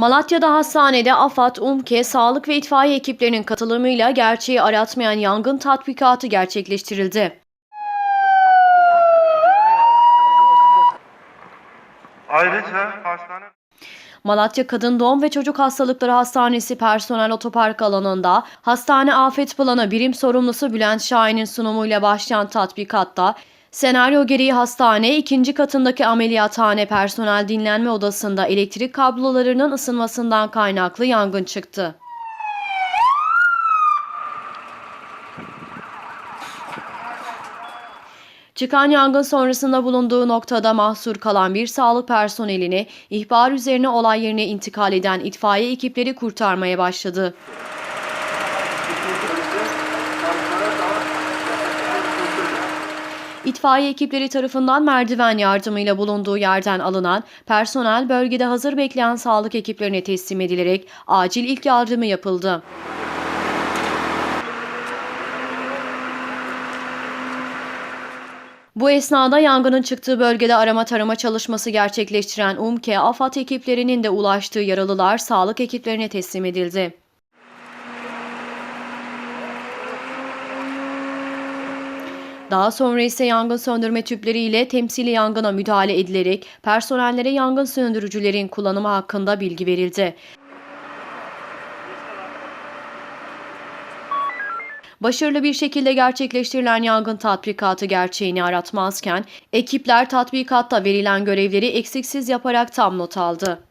Malatya'da hastanede AFAD, UMKE, sağlık ve itfaiye ekiplerinin katılımıyla gerçeği aratmayan yangın tatbikatı gerçekleştirildi. Ayrıca hastane Malatya Kadın Doğum ve Çocuk Hastalıkları Hastanesi personel otopark alanında hastane afet planı birim sorumlusu Bülent Şahin'in sunumuyla başlayan tatbikatta senaryo gereği hastane ikinci katındaki ameliyathane personel dinlenme odasında elektrik kablolarının ısınmasından kaynaklı yangın çıktı. Çıkan yangın sonrasında bulunduğu noktada mahsur kalan bir sağlık personelini ihbar üzerine olay yerine intikal eden itfaiye ekipleri kurtarmaya başladı. İtfaiye ekipleri tarafından merdiven yardımıyla bulunduğu yerden alınan personel bölgede hazır bekleyen sağlık ekiplerine teslim edilerek acil ilk yardımı yapıldı. Bu esnada yangının çıktığı bölgede arama tarama çalışması gerçekleştiren UMKE, AFAD ekiplerinin de ulaştığı yaralılar sağlık ekiplerine teslim edildi. Daha sonra ise yangın söndürme tüpleriyle temsili yangına müdahale edilerek personellere yangın söndürücülerin kullanımı hakkında bilgi verildi. Başarılı bir şekilde gerçekleştirilen yangın tatbikatı gerçeğini aratmazken, ekipler tatbikatta verilen görevleri eksiksiz yaparak tam not aldı.